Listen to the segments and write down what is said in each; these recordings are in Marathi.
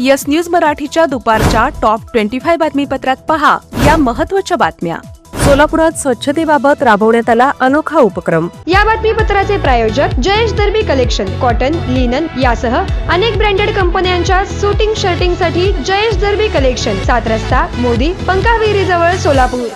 यस न्यूज मराठीच्या दुपारच्या टॉप ट्वेंटी फाय बातमीपत्रात पहा या महत्त्वाच्या बातम्या. सोलापुरात स्वच्छतेबाबत राबवण्यात आला अनोखा उपक्रम. या बातमीपत्राचे प्रायोजक Jayesh Darbi collection cotton linen यासह अनेक ब्रँडेड कंपन्यांच्या सुटिंग शर्टिंगसाठी जयेश दर्बी कलेक्शन सात रस्ता मोदी पंकाविरी जवळ सोलापूर.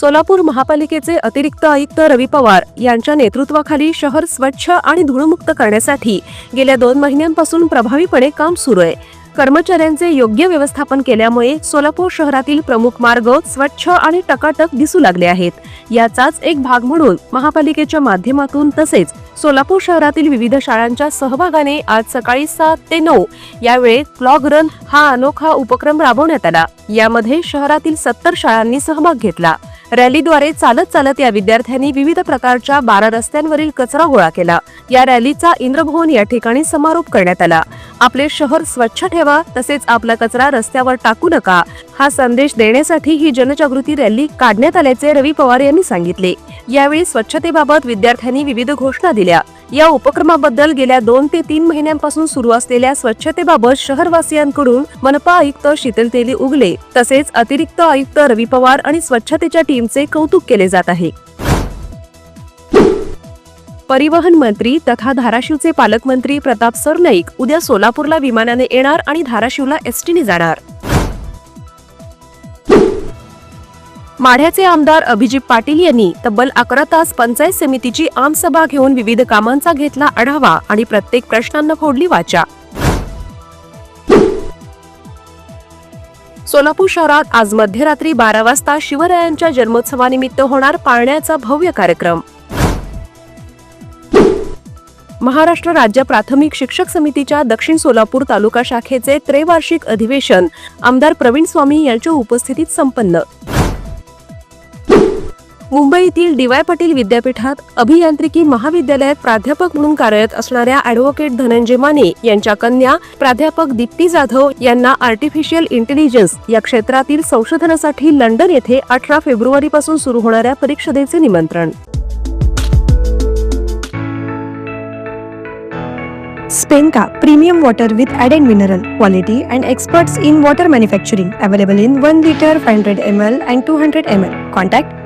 सोलापूर महापालिकेचे अतिरिक्त आयुक्त रवी पवार यांच्या नेतृत्वाखाली शहर स्वच्छ आणि धूळमुक्त करण्यासाठी गेल्या दोन महिन्यांपासून प्रभावीपणे काम सुरू आहे. कर्मचाऱ्यांचे योग्य व्यवस्थापन केल्यामुळे सोलापूर शहरातील प्रमुख मार्ग स्वच्छ आणि टकाटक दिसू लागले आहेत. याचाच एक भाग म्हणून महापालिकेच्या माध्यमातून तसेच सोलापूर शहरातील विविध शाळांच्या सहभागाने आज सकाळी सात ते नऊ या वेळेत प्लॉग रन हा अनोखा उपक्रम राबवण्यात आला. यामध्ये शहरातील सत्तर शाळांनी सहभाग घेतला. रॅलीद्वारे चालत चालत या विद्यार्थ्यांनी विविध प्रकारच्या बारा रस्त्यांवरील कचरा गोळा केला. या रॅलीचा इंद्रभवन या ठिकाणी समारोप करण्यात आला. आपले शहर स्वच्छ ठेवा तसेच आपला कचरा रस्त्यावर टाकू नका हा संदेश देण्यासाठी ही जनजागृती रॅली काढण्यात आल्याचे रवी पवार यांनी सांगितले. यावेळी स्वच्छतेबाबत विद्यार्थ्यांनी विविध घोषणा दिल्या. या उपक्रमाबद्दल गेल्या दोन ते तीन महिन्यांपासून सुरू असलेल्या स्वच्छतेबाबत शहरवासियांकडून मनपा आयुक्त शीतल तेली उगले तसेच अतिरिक्त आयुक्त रवी पवार आणि स्वच्छतेच्या टीमचे कौतुक केले जात आहे. परिवहन मंत्री तथा धाराशिवचे पालकमंत्री प्रताप सरनाईक उद्या सोलापूरला विमानाने येणार आणि धाराशिवला एसटीने जाणार. माढ्याचे आमदार अभिजित पाटील यांनी तब्बल अकरा तास पंचायत समितीची आमसभा घेऊन विविध कामांचा घेतला आढावा आणि प्रत्येक प्रश्नांना फोडली वाचा. सोलापूर शहरात आज मध्यरात्री बारा वाजता शिवरायांच्या जन्मोत्सवानिमित्त होणार पाळण्याचा भव्य कार्यक्रम. महाराष्ट्र राज्य प्राथमिक शिक्षक समितीच्या दक्षिण सोलापूर तालुका शाखेचे त्रैवार्षिक अधिवेशन आमदार प्रवीण स्वामी यांच्या उपस्थितीत संपन्न. मुंबईतील डीवाय पाटील विद्यापीठात अभियांत्रिकी महाविद्यालयात प्राध्यापक म्हणून कार्यरत असणाऱ्या अॅडव्होकेट धनंजय माने यांच्या कन्या प्राध्यापक दीप्ती जाधव यांना आर्टिफिशियल इंटेलिजन्स या क्षेत्रातील संशोधनासाठी लंडन येथे अठरा फेब्रुवारी पासून सुरू होणाऱ्या परिषदेचे निमंत्रण Spenka Premium Water with added mineral quality and in one litre five hundred M 1 and 500 ml M 200 ml.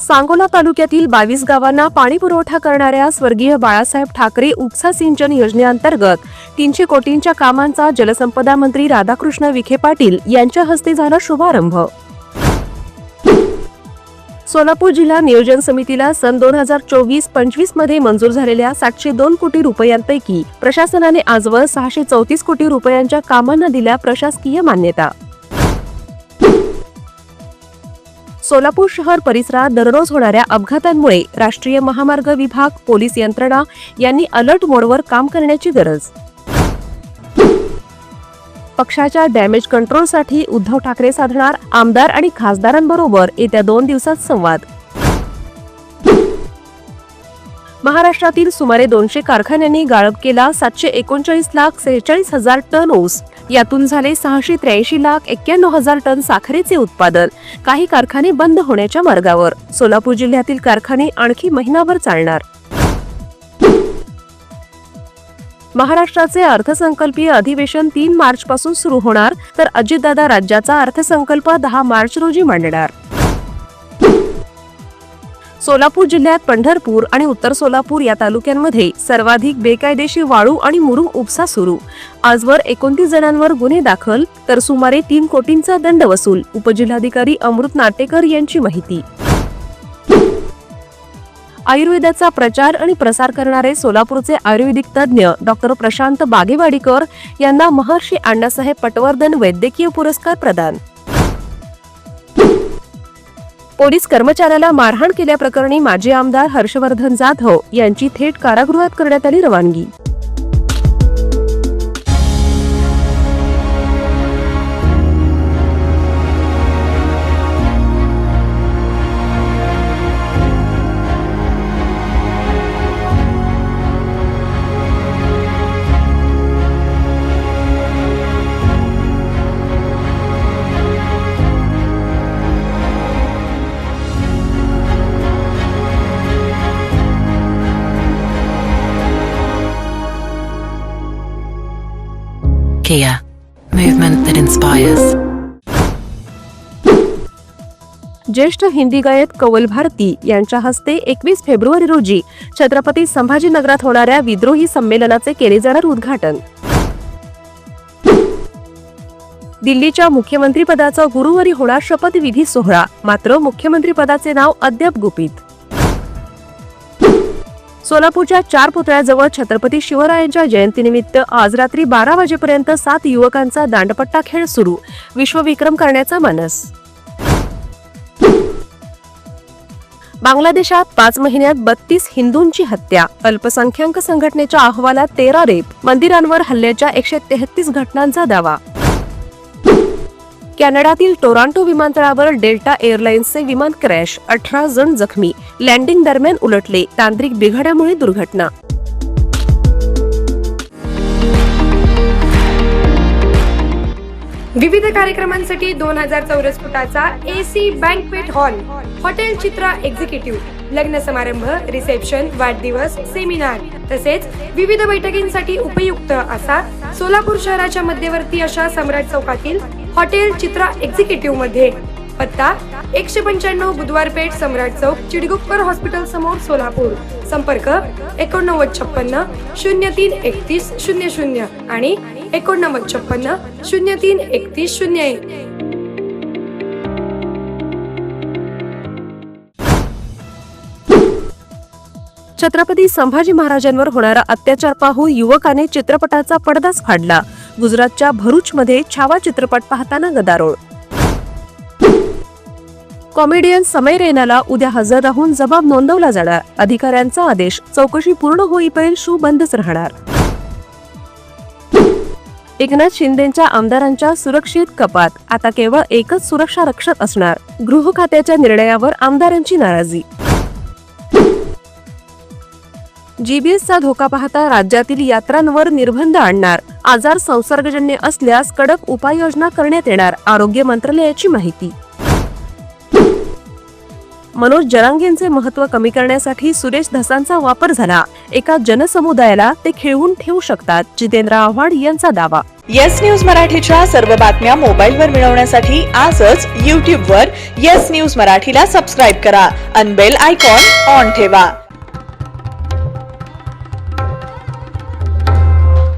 Sangola तालुक्यातील बावीस गावांना पाणी पुरवठा करणाऱ्या स्वर्गीय बाळासाहेब ठाकरे उपसा सिंचन योजनेअंतर्गत तीनशे कोटींच्या कामांचा जलसंपदा मंत्री राधाकृष्ण विखे पाटील यांच्या हस्ते झाला शुभारंभ. सोलापूर जिल्हा नियोजन समितीला सन दोन हजार चोवीस पंचवीसमध्ये मंजूर झालेल्या सातशे दोन कोटी रुपयांपैकी प्रशासनाने आजवर सहाशे चौतीस कोटी रुपयांच्या कामांना दिल्या प्रशासकीय मान्यता. सोलापूर शहर परिसरात दररोज होणाऱ्या अपघातांमुळे राष्ट्रीय महामार्ग विभाग पोलीस यंत्रणा यांनी अलर्ट मोडवर काम करण्याची गरज. पक्षाच्या डॅमेज कंट्रोलसाठी उद्धव ठाकरे साधणार आमदार आणि खासदारांबरोबर येत्या दोन दिवसात संवाद. महाराष्ट्रातील सुमारे दोनशे कारखान्यांनी गाळप केला सातशे एकोणचाळीस लाख सेहेचाळीस हजार टन ऊस. यातून झाले सहाशे त्र्याऐंशी लाख एक्क्याण्णव हजार टन साखरेचे उत्पादन. काही कारखाने बंद होण्याच्या मार्गावर. सोलापूर जिल्ह्यातील कारखाने आणखी महिनाभर चालणार. महाराष्ट्राचे अर्थसंकल्पीय अधिवेशन तीन मार्च पासून सुरू होणार तर अजितदादा राज्याचा अर्थसंकल्प दहा मार्च रोजी मांडणार. सोलापूर जिल्ह्यात पंढरपूर आणि उत्तर सोलापूर या तालुक्यांमध्ये सर्वाधिक बेकायदेशीर वाळू आणि मुरुम उपसा सुरू. आजवर एकोणतीस जणांवर गुन्हे दाखल तर सुमारे तीन कोटींचा दंड वसूल उपजिल्हाधिकारी अमृत नाटेकर यांची माहिती. आयुर्वेदाचा प्रचार आणि प्रसार करणारे सोलापूरचे आयुर्वेदिक तज्ज्ञ डॉक्टर प्रशांत बागेवाडीकर यांना महर्षी अण्णासाहेब पटवर्धन वैद्यकीय पुरस्कार प्रदान. पोलीस कर्मचाऱ्याला मारहाण केल्याप्रकरणी माजी आमदार हर्षवर्धन जाधव यांची थेट कारागृहात करण्यात आली रवानगी. Kia, movement that inspires. ज्येष्ठ हिंदी गायक कवल भारती यांच्या हस्ते एकवीस फेब्रुवारी रोजी छत्रपती संभाजीनगरात होणाऱ्या विद्रोही संमेलनाचे केले जाणार उद्घाटन. दिल्लीच्या मुख्यमंत्रीपदाचा गुरुवारी होणार शपथविधी सोहळा मात्र मुख्यमंत्रीपदाचे नाव अद्याप गुपित. सोलापूरच्या चार पुतळ्याजवळ छत्रपती शिवरायांच्या जयंतीनिमित्त आज रात्री बारा वाजेपर्यंत सात युवकांचा दांडपट्टा खेळ सुरू. विश्वविक्रम करण्याचा मानस. बांगलादेशात पाच महिन्यात बत्तीस हिंदूंची हत्या. अल्पसंख्याक संघटनेच्या अहवालात तेरा रेप. मंदिरांवर हल्ल्याच्या एकशे तेहतीस घटनांचा दावा. कॅनडातील टोरांटो विमानतळावर डेल्टा एअरलाइन्सचे विमान क्रॅश अठरा जण जखमी. लँडिंग दरम्यान उलटले तांत्रिक बिघाडामुळे दुर्घटना. विविध कार्यक्रमांसाठी दोन हजार चौरस फुटाचा AC banquet hall hotel Chitra executive. लग्न समारंभ रिसेप्शन वाढदिवस सेमिनार. तसेच विविध बैठकींसाठी उपयुक्त असा सोलापूर शहराच्या मध्यवर्ती अशा सम्राट चौकातील हॉटेल चित्रा एक्झिक्युटिव्हमध्ये. पत्ता एकशे पंच्याण्णव बुधवार पेठ सम्राट चौक चिडगुप्पर हॉस्पिटल समोर सोलापूर. संपर्क एकोणनव्वद छप्पन्न शून्य तीन एकतीस शून्य शून्य आणि एकोणनव्वद छप्पन्न शून्य तीन एकतीस शून्य एक. छत्रपती संभाजी महाराजांवर होणारा अत्याचार पाहून युवकाने चित्रपटाचा पडदाच फाडला. गुजरातच्या भरूचमध्ये छावा चित्रपट पाहताना गदारोळ. कॉमेडियन समय रैनाला उद्या हजर राहून जबाब नोंदवला जाणार. अधिकाऱ्यांचा आदेश चौकशी पूर्ण होईपर्यंत शू बंदच राहणार. एकनाथ शिंदेच्या आमदारांच्या सुरक्षित कपात आता केवळ एकच सुरक्षा रक्षक असणार. गृह खात्याच्या निर्णयावर आमदारांची नाराजी. जीबीएसचा धोका पाहता राज्यातील यात्रांवर निर्बंध आणणार. आजार संसर्गजन्य असल्यास कडक उपाययोजना करण्यात येणार आरोग्य मंत्रालयाची माहिती. मनोज जरांगेंचे महत्त्व कमी करण्यासाठी सुरेश धसांचा वापर झाला. एका जनसमुदायाला ते खेळवून ठेवू शकतात जितेंद्र आव्हाड यांचा दावा. येस न्यूज मराठीच्या सर्व बातम्या मोबाईलवर मिळवण्यासाठी आजच यूट्यूबवर येस न्यूज मराठीला सबस्क्राईब करा. अनबेल आयकॉन ऑन ठेवा.